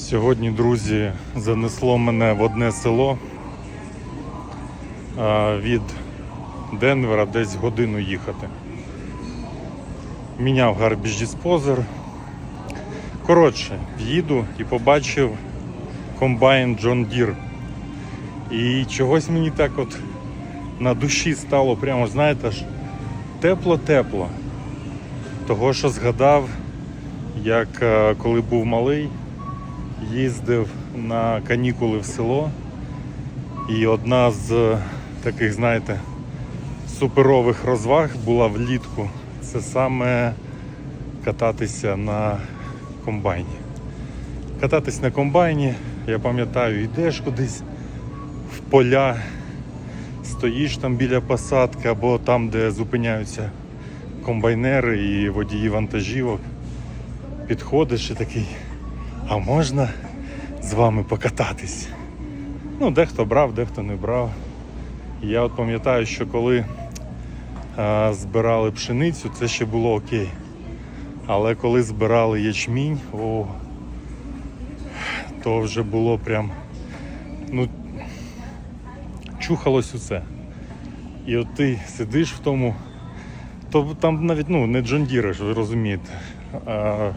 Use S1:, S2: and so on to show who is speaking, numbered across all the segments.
S1: Сьогодні, друзі, занесло мене в одне село від Денвера десь годину їхати. Міняв гарбіж диспозер. Коротше, їду і побачив комбайн John Deere. І чогось мені так от на душі стало прямо, знаєте, аж тепло-тепло. Того, що згадав, як е, коли був малий, їздив на канікули в село. І одна з е, таких, знаєте, суперових розваг була влітку. Це саме кататися на комбайні. Кататись на комбайні, я пам'ятаю, йдеш кудись в поля, стоїш там біля посадки або там, де зупиняються комбайнери і водії вантажівок. Підходиш і такий, а можна з вами покататись? Ну, дехто брав, дехто не брав. Я от пам'ятаю, що коли а, збирали пшеницю, це ще було окей. Але коли збирали ячмінь, о, то вже було прям, ну, чухалось усе. І от ти сидиш в тому, то там навіть ну, не джондіриш, ви розумієте. А,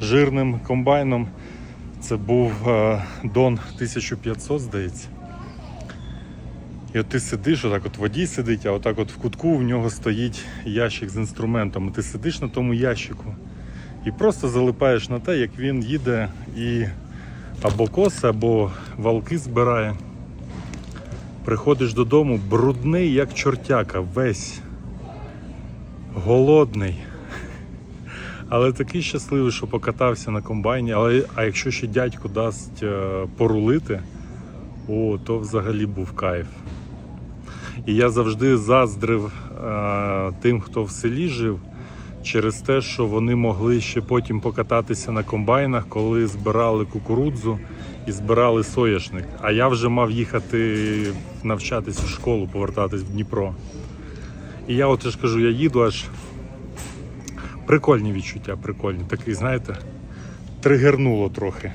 S1: жирним комбайном це був Дон 1500, здається. І от ти сидиш, отак от водій сидить, а отак от в кутку в нього стоїть ящик з інструментом. Ти сидиш на тому ящику і просто залипаєш на те, як він їде і або коси, або валки збирає. Приходиш додому, брудний, як чортяка, весь голодний. Але такий щасливий, що покатався на комбайні. Але а якщо ще дядько дасть е, порулити, о, то взагалі був кайф. І я завжди заздрив е, тим, хто в селі жив, через те, що вони могли ще потім покататися на комбайнах, коли збирали кукурудзу і збирали соняшник. А я вже мав їхати навчатись у школу, повертатись в Дніпро. І я от ж кажу, я їду аж прикольні відчуття, прикольні. Такий, знаєте, тригернуло трохи.